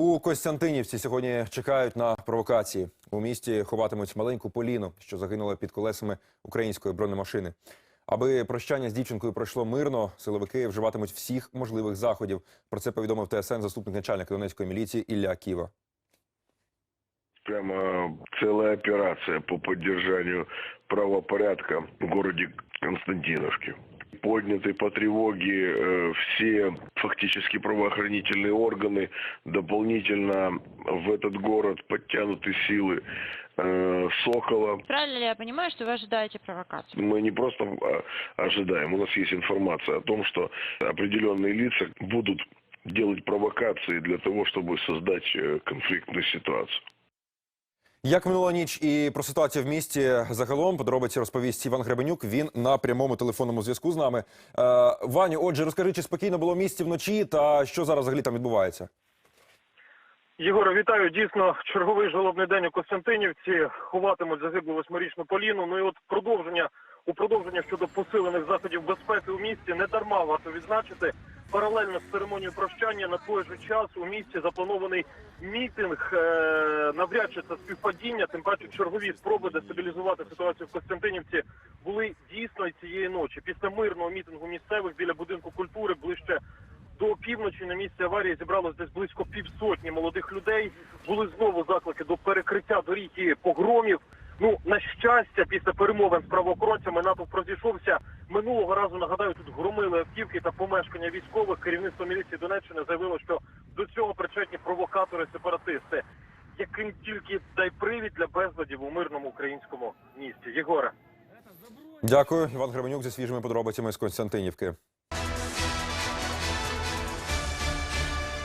У Костянтинівці сьогодні чекають на провокації. У місті ховатимуть маленьку Поліну, що загинула під колесами української бронемашини. Аби прощання з дівчинкою пройшло мирно, силовики вживатимуть всіх можливих заходів. Про це повідомив ТСН заступник начальника Донецької міліції Ілля Ківа. Прямо целая операция по поддержанию правопорядка в городе Константиновке. Подняты по тревоге э, все фактически правоохранительные органы. Дополнительно в этот город подтянуты силы э, Сокола. Правильно ли я понимаю, что вы ожидаете провокацию? Мы не просто а, ожидаем, у нас есть информация о том, что определенные лица будут делать провокации для того, чтобы создать э, конфликтную ситуацию. Як минула ніч і про ситуацію в місті загалом подробиці розповість Іван Гребенюк. Він на прямому телефонному зв'язку з нами. Е, Ваню, отже, розкажи, чи спокійно було в місті вночі, та що зараз взагалі там відбувається? Єгоре, вітаю. Дійсно, черговий жалобний день у Костянтинівці. Ховатимуть загиблу восьмирічну Поліну. Ну і от продовження у продовження щодо посилених заходів безпеки у місті не дарма варто відзначити. Паралельно з церемонією прощання на той же час у місті запланований мітинг. Е, навряд чи це співпадіння, тим паче чергові спроби дестабілізувати ситуацію в Костянтинівці були дійсно і цієї ночі. Після мирного мітингу місцевих біля будинку культури ближче до півночі на місці аварії зібралось десь близько півсотні молодих людей. Були знову заклики до перекриття доріг і погромів. Ну на щастя, після перемовин з правоохоронцями натовп розійшовся. Минулого разу нагадаю, тут громили автівки та помешкання військових. Керівництво міліції Донеччини заявило, що до цього причетні провокатори сепаратисти. Яким тільки дай привід для безладів у мирному українському місті. Єгоре. Дякую, Іван Гребенюк зі свіжими подробицями з Константинівки.